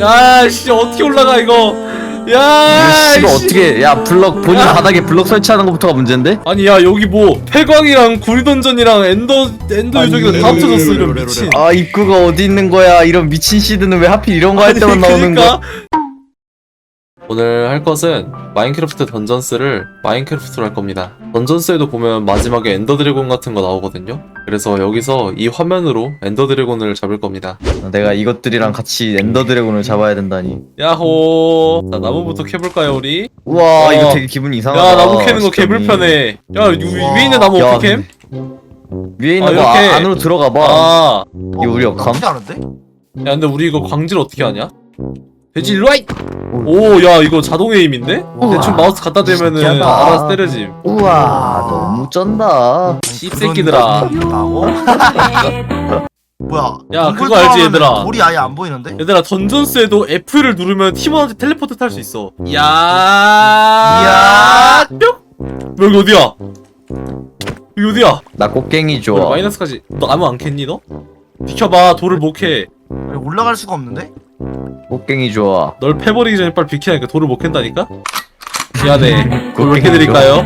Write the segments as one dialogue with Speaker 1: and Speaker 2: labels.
Speaker 1: 야 씨 어떻게 올라가 이거
Speaker 2: 이거
Speaker 1: 야
Speaker 2: 씨발
Speaker 1: 씨.
Speaker 2: 어떻게 야 블럭 본인
Speaker 1: 야.
Speaker 2: 바닥에 블럭 설치하는 것부터가 문제인데?
Speaker 1: 아니 야 여기 뭐 폐광이랑 구리던전이랑 엔더 엔더
Speaker 2: 아니,
Speaker 1: 유적이랑 다 합쳐졌어 이런 미친
Speaker 2: 아 입구가 어디 있는 거야 이런 미친 시드는 왜 하필 이런 거할 때만 나오는 거야?
Speaker 1: 오늘 할 것은 마인크래프트 던전스를 마인크래프트로 할 겁니다. 던전스에도 보면 마지막에 엔더 드래곤 같은 거 나오거든요. 그래서 여기서 이 화면으로 엔더 드래곤을 잡을 겁니다.
Speaker 2: 내가 이것들이랑 같이 엔더 드래곤을 잡아야 된다니
Speaker 1: 야호. 자 나무부터 캐볼까요 우리?
Speaker 2: 우와
Speaker 1: 어.
Speaker 2: 이거 되게 기분 이상하다
Speaker 1: 야 나무 캐는 거
Speaker 2: 진짜.
Speaker 1: 개불편해. 야 위- 위에 있는 나무
Speaker 2: 야,
Speaker 1: 어떻게 캠?
Speaker 2: 위에 있는
Speaker 1: 아,
Speaker 2: 거
Speaker 1: 이렇게.
Speaker 2: 아, 안으로 들어가 봐
Speaker 1: 아.
Speaker 2: 이거 우리 역함?
Speaker 3: 나쁘지 않은데?
Speaker 1: 야 근데 우리 이거 광질 어떻게 하냐? 돼지 일로 와이! 오 야 이거 자동 에임인데? 대충 마우스 갖다 대면은
Speaker 2: 신기하다.
Speaker 1: 알아서 때려짐.
Speaker 2: 우와 너무 쩐다
Speaker 1: 씹새끼들아.
Speaker 3: 나고? 뭐야?
Speaker 1: 야,
Speaker 3: 동굴
Speaker 1: 그거 알지,
Speaker 3: 들어가면
Speaker 1: 얘들아?
Speaker 3: 돌이 아예 안 보이는데?
Speaker 1: 얘들아 던전스에도 F를 누르면 팀원한테 텔레포트 탈 수 있어. 야,
Speaker 3: 야.
Speaker 1: 뿅. 뭐 여기 어디야? 여기 어디야?
Speaker 2: 나 꽃갱이 좋아
Speaker 1: 마이너스까지. 너 아무 안 캤니 너? 비켜봐 돌을 못 캐.
Speaker 3: 아니, 올라갈 수가 없는데?
Speaker 2: 꽃갱이 좋아
Speaker 1: 널 패버리기 전에 빨리 비키라니까 돌을 못 캔다니까? 미안해. 돌몇개
Speaker 2: 꽃갱이
Speaker 1: 드릴까요?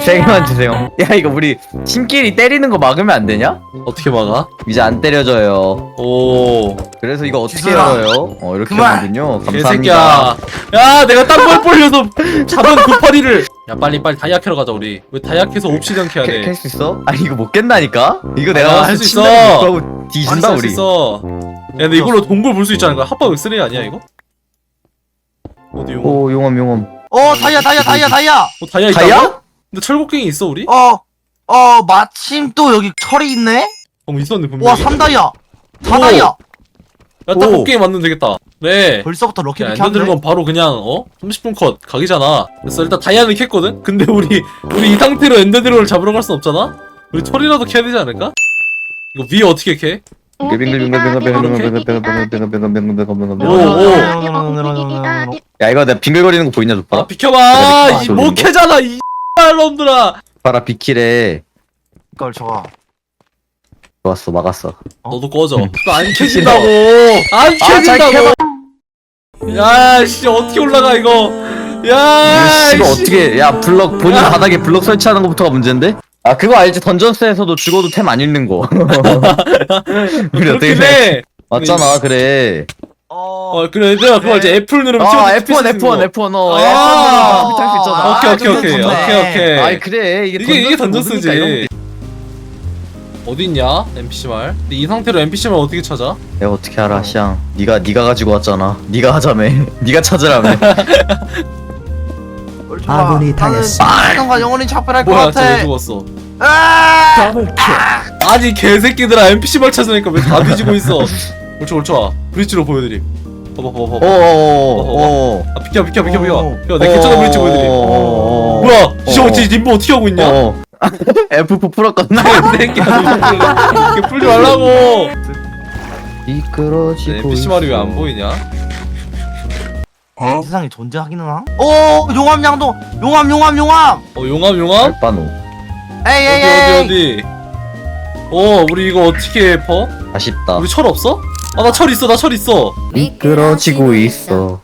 Speaker 2: 세 개만 주세요 야 이거 우리 팀끼리 때리는 거 막으면 안 되냐?
Speaker 1: 어떻게 막아?
Speaker 2: 이제 안 때려져요
Speaker 1: 오,
Speaker 2: 그래서 이거 어떻게. 열어요? 어 이렇게
Speaker 3: 그만.
Speaker 2: 하는군요
Speaker 1: 개새끼야.
Speaker 2: 감사합니다
Speaker 1: 야, 내가 땀벌 벌려서 잡은 그 파리를. 야, 빨리 빨리 다이아 캐러 가자 우리. 왜 다이아 캐서 옵시디언 캐야 돼?
Speaker 2: 캘수 있어? 아니 이거 못 깬다니까? 이거
Speaker 1: 아,
Speaker 2: 내가
Speaker 1: 할수 있어.
Speaker 2: 하고 뒤진다
Speaker 1: 진다
Speaker 2: 우리
Speaker 1: 있어. 야, 근데 이걸로 동굴 볼 수 있지 않을까? 합방 엑스레이 아니야 이거? 어디 용? 어,
Speaker 2: 오 용암 용암
Speaker 3: 어 다이아 다이아 다이아 다이아!
Speaker 1: 다이아 있다고?
Speaker 2: 다이아?
Speaker 1: 근데 철곡갱이 있어 우리?
Speaker 3: 어! 어 마침 또 여기 철이 있네?
Speaker 1: 어, 뭐 있었는데 분명히.
Speaker 3: 와 3다이아!
Speaker 1: 오.
Speaker 3: 4다이아!
Speaker 1: 야, 딱
Speaker 2: 오.
Speaker 1: 곡갱이 만들면 되겠다. 그래.
Speaker 3: 벌써부터
Speaker 1: 야,
Speaker 3: 럭키피키
Speaker 1: 엔더
Speaker 3: 한데?
Speaker 1: 드래곤 바로 그냥 어? 30분 컷 각이잖아. 그래서 일단 다이아는 캤거든. 근데 우리 우리 이 상태로 엔더 드래곤을 잡으러 갈 순 없잖아. 우리 철이라도 캐야 되지 않을까? 이거 위에 어떻게 캐?
Speaker 2: 야 이거 내가 빙글거리는 거 보이냐 좀 봐.
Speaker 1: 비켜봐 이 목해잖아 이 놈들아
Speaker 2: 족바라
Speaker 3: 비킬에 걸 저가.
Speaker 2: 좋았어 막았어
Speaker 1: 너도 꺼져 또 안 켜진다고 안 켜진다고 야씨 어떻게 올라가 이거 야 씨.
Speaker 2: 어떻게 야 블럭 본인 바닥에 블럭 설치하는 것부터가 문제인데? 아 그거 알지 던전스에서도 죽어도 템 안 읽는 거 우리 어떻게
Speaker 1: 그렇긴
Speaker 2: 해
Speaker 1: 해.
Speaker 2: 맞잖아 그래
Speaker 3: 어...
Speaker 1: 어 그래 얘들아 그거 알지? 애플 누르면
Speaker 2: 아
Speaker 1: 튀어나올 수
Speaker 2: F1
Speaker 1: 있는 거.
Speaker 2: F1 F1 어
Speaker 1: 아.
Speaker 2: F1 탈수 있잖아
Speaker 3: 아,
Speaker 1: 오케이 오케이
Speaker 3: 좀
Speaker 1: 오케이. 오케이 오케이.
Speaker 2: 아이 그래 이게
Speaker 1: 이게 이게
Speaker 2: 던전스
Speaker 1: 던전스지.
Speaker 2: 모르니까 이런 거-
Speaker 1: 어디 있냐? NPC 말. 근데 이 상태로 NPC 말 어떻게 찾아?
Speaker 2: 내가 어떻게 알아 시앙 네가 네가 가지고 왔잖아 네가 하자며 네가 찾으라며
Speaker 4: 아군이 당했습니다.
Speaker 3: 당과 영원히 작별할 것
Speaker 1: 뭐야, 쟤왜
Speaker 3: 같아
Speaker 1: 죽었어?
Speaker 3: 아!
Speaker 1: 아니 개새끼들아 NPC 말 찾으니까 왜 다 뒤지고 있어? 옳죠 옳죠. 브릿지로 보여드림. 봐봐 봐봐 봐봐.
Speaker 2: 어어어어
Speaker 1: 아 비켜 비켜 비켜 비켜.
Speaker 3: 어.
Speaker 1: 비켜 내 개쩌다 브릿지 보여드림.
Speaker 2: 어.
Speaker 1: 뭐야? 이
Speaker 2: 어.
Speaker 1: 어찌 님보 어떻게 하고 있냐?
Speaker 2: 어. F4 풀었거든
Speaker 1: 새끼야 이렇게 풀지 말라고.
Speaker 2: 미끄러지고
Speaker 1: NPC 말이 왜 안 보이냐?
Speaker 3: 이 세상에 존재하기는 함? 오 용암 양동 용암 용암 용암
Speaker 1: 어 용암 용암?
Speaker 2: 알바노
Speaker 3: 에이 에이
Speaker 1: 어디
Speaker 3: 에이
Speaker 1: 어디 어디? 어 우리 이거 어떻게 퍼?
Speaker 2: 아쉽다
Speaker 1: 우리 철 없어? 아 나 철 있어 나 철 있어.
Speaker 2: 미끄러지고 있어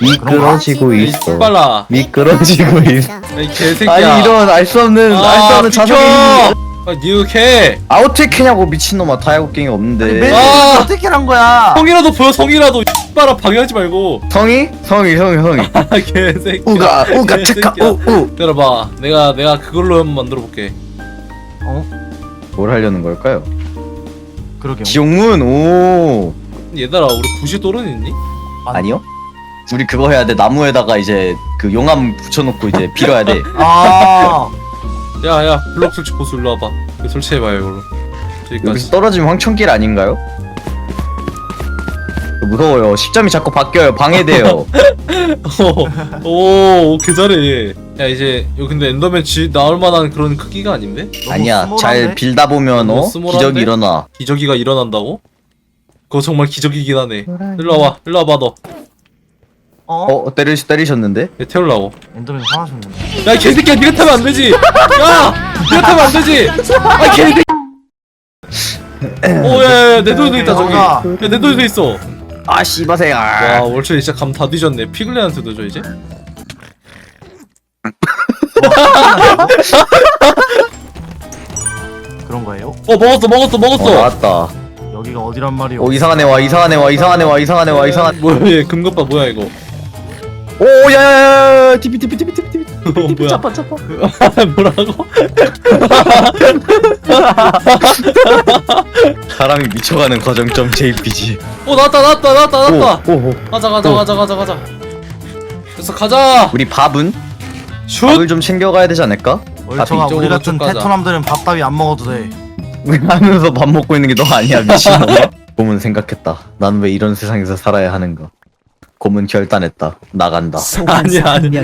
Speaker 2: 미끄러지고
Speaker 1: 이
Speaker 2: 있어
Speaker 1: 빨라.
Speaker 2: 미끄러지고 있어
Speaker 1: 이 개새끼야.
Speaker 2: 아니 이런 알 수 없는 알 수
Speaker 1: 아
Speaker 2: 없는
Speaker 1: 비켜.
Speaker 2: 자석이
Speaker 1: 아 니가 캐.
Speaker 2: 아 어떻게 캐냐고 미친놈아 다이아곡갱이 없는데
Speaker 3: 맨
Speaker 1: 아!
Speaker 3: 어떻게 한 거야
Speaker 1: 성이라도 보여 성이라도 빨아 방해하지 말고.
Speaker 2: 성이? 성이 성이 성이
Speaker 1: 아 개새끼야.
Speaker 2: 우가 우가. 체카 우우
Speaker 1: 들어봐. 내가 내가 그걸로 한번 만들어 볼게.
Speaker 2: 뭘 하려는 걸까요?
Speaker 3: 그러게
Speaker 2: 지옥문 오
Speaker 1: 얘들아 우리 구시 또른 있니?
Speaker 2: 아니요? 우리 그거 해야 돼 나무에다가 이제 그 용암 붙여놓고 이제 빌어야 돼
Speaker 3: 아
Speaker 1: 야야 블록 설치 고수 일로 와봐. 이거 설치해봐요 이걸로.
Speaker 2: 여기서
Speaker 1: 여기까지.
Speaker 2: 떨어지면 황천길 아닌가요? 무서워요 10점이 자꾸 바뀌어요 방해돼요
Speaker 1: 오, 오, 개 잘해. 야 이제 여기 근데 엔더맨 쥐 나올 만한 그런 크기가 아닌데?
Speaker 3: 너무
Speaker 2: 아니야 잘
Speaker 3: 스몰한데?
Speaker 2: 빌다 보면
Speaker 1: 너무
Speaker 2: 어
Speaker 1: 스몰한데?
Speaker 2: 기적이 일어나
Speaker 1: 기저귀가 일어난다고? 그거 정말 기적이긴 하네. 일로 와봐, 일로 와봐 너.
Speaker 3: 어?
Speaker 2: 어 때리, 때리셨는데?
Speaker 1: 얘 태우려고.
Speaker 3: 엔더맨 화나셨네
Speaker 1: 야, 이 개새끼야, 니가 타면 안 되지! 야! 니가 타면 안 되지! 아, 개새끼! 오, 야, 야, 야, 내 돈도 있다, 저기. 야, 내 돈도 있어.
Speaker 2: 아 씨바생 와아
Speaker 1: 월철이 진짜 감 다 뒤졌네 피글렛한테도 줘 이제
Speaker 3: 그런 거예요?
Speaker 1: 어 먹었어 먹었어
Speaker 2: 어,
Speaker 1: 먹었어
Speaker 2: 나왔다
Speaker 3: 여기가 어디란 말이오?
Speaker 2: 어 이상한 애와 이상한 애와 이상한 애와 이상한 애와 이상한
Speaker 1: 뭐야 얘 금갑바 뭐야 이거
Speaker 2: 오 야야야야 티비 티비 티비 티비 티비
Speaker 1: 어, 뭐야
Speaker 2: 짜파 짜파
Speaker 1: 뭐라고?
Speaker 2: 사람이 미쳐가는 과정점 JPG
Speaker 1: 어 나왔다 나왔다 나왔다 나왔다
Speaker 2: 오오
Speaker 1: 가자 가자
Speaker 2: 오.
Speaker 1: 가자 가자 가자 그래서 가자
Speaker 2: 우리 밥은?
Speaker 1: 슛
Speaker 2: 밥을 좀 챙겨가야 되지 않을까?
Speaker 3: 얼청아
Speaker 1: 이쪽으로
Speaker 3: 우리 같은
Speaker 1: 쭉 가자.
Speaker 3: 테토남들은 밥 따위 안 먹어도 돼.
Speaker 2: 하면서 밥 먹고 있는 게 너 아니야 미친놈아 곰은 생각했다 난 왜 이런 세상에서 살아야 하는가 곰은 결단했다 나간다
Speaker 1: 아니야 아니야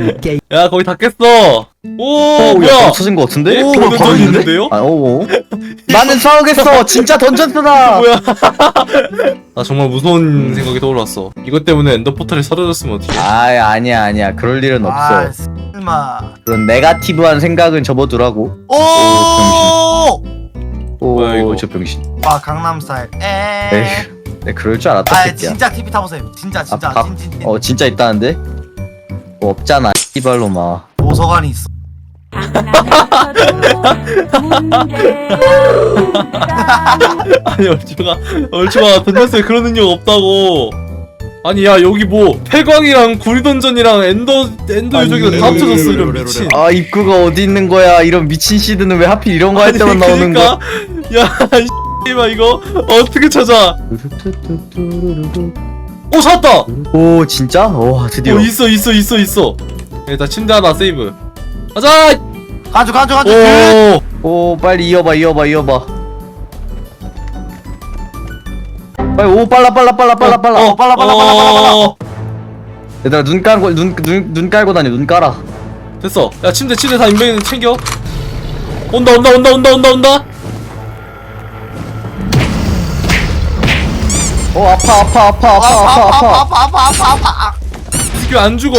Speaker 1: 야 거의 다 깼어 오
Speaker 2: 오,
Speaker 1: 뭐야
Speaker 2: 야, 없어진 것 같은데?
Speaker 1: 오,
Speaker 2: 어,
Speaker 1: 던전
Speaker 2: 바로 있는데?
Speaker 1: 있는데요?
Speaker 2: 아, 오, 오. 나는 싸우겠어! 진짜 던전스다!
Speaker 1: 뭐야 나 정말 무서운 생각이 떠올랐어 이것 때문에 엔더 포털이 사라졌으면 어떡해
Speaker 2: 아, 아니야, 아니야. 그럴 일은 없어.
Speaker 3: 아, 설마.
Speaker 2: 그런 네가티브한 생각은 접어두라고.
Speaker 3: 오!
Speaker 2: 오,
Speaker 1: 뭐야, 이거?
Speaker 2: 저 병신.
Speaker 3: 아 강남 스타일. 에.
Speaker 2: 에휴, 네, 그럴 줄 알았다,
Speaker 3: 아
Speaker 2: 새끼야.
Speaker 3: 진짜 TV 타보세요. 진짜 진짜
Speaker 2: 아, 밥-
Speaker 3: 찐찐
Speaker 2: 어, 진짜 있다는데? 뭐 없잖아, 이발로마.
Speaker 3: 도서관이 있어.
Speaker 1: 아니 얼추가 얼추가 던전스에 그런 능력 없다고 아니 야 여기 뭐 폐광이랑 구리던전이랑 엔더 엔더
Speaker 2: 아니,
Speaker 1: 유적이가 다 합쳐졌어 이런 미친
Speaker 2: 아, 입구가 어디 있는 거야? 이런 미친 시드는 왜 하필 이런 거 할 때만 나오는 거야?
Speaker 1: 그러니까 야이 씨발 이거 어떻게 찾아? 오 찾았다!
Speaker 2: 오, 진짜? 와, 드디어.
Speaker 1: 어 있어 있어 있어 있어. 일단 침대 하나 세이브. 가자!
Speaker 3: 가져 가져 가져.
Speaker 1: 오.
Speaker 2: 오 빨리 이어봐 이어봐 이어봐. 빨리 오 빨라 빨라 빨라 빨라 빨라.
Speaker 1: 어,
Speaker 3: 빨라, 빨라, 빨라, 빨라, 빨라.
Speaker 1: 어,
Speaker 2: 얘들아 눈 깔고 눈, 눈, 눈 깔고 다녀 눈 깔아.
Speaker 1: 됐어. 야 침대 침대 다 인벤 챙겨. 온다 온다 온다 온다 온다 온다
Speaker 2: 어 아파 아파 아파 아파 아파
Speaker 3: 아파
Speaker 2: 아파.
Speaker 3: 아파 아파 아파 아파.
Speaker 1: 이 새끼 왜안 죽어.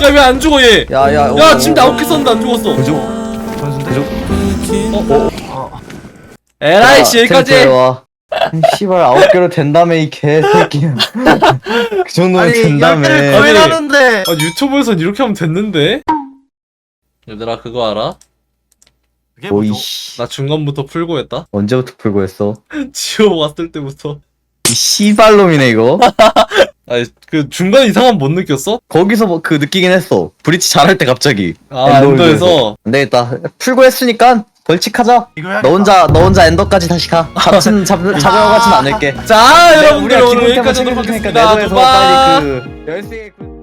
Speaker 1: 야 왜 안 죽어 얘?
Speaker 2: 야 야
Speaker 1: 야 침대 아홉 개 썼는데 안 죽었어.
Speaker 2: 그죠?
Speaker 3: 전순대.
Speaker 1: 에라이 씨 여기까지.
Speaker 2: 와. 씨발 아홉 개로 된다며 이 개새끼야. 그 정도면 된다며.
Speaker 1: 아니.
Speaker 3: 구해놨는데.
Speaker 1: 아 유튜브에선 이렇게 하면 됐는데? 얘들아 그거 알아?
Speaker 2: 오이씨.
Speaker 1: 나 중간부터 풀고 했다.
Speaker 2: 언제부터 풀고 했어?
Speaker 1: 지호 왔을 때부터
Speaker 2: 이 씨발놈이네 이거.
Speaker 1: 아니 그 중간 이상한 못 느꼈어?
Speaker 2: 거기서 뭐 그 느끼긴 했어. 브리치 잘할 때 갑자기.
Speaker 1: 아
Speaker 2: 엔더
Speaker 1: 엔더에서?
Speaker 2: 안 되겠다. 풀고 했으니까 벌칙하자.
Speaker 3: 이거 해야겠다.
Speaker 2: 너 혼자 너 혼자 엔더까지 다시 가. 잡진 잡 잡아가진 않을게.
Speaker 1: 자
Speaker 2: 내가
Speaker 1: 여러분들 오늘 여기까지
Speaker 2: 때문에
Speaker 1: 하도록 하겠습니다.
Speaker 2: 내도에서
Speaker 1: 빠
Speaker 2: 빨리 그 열쇠 그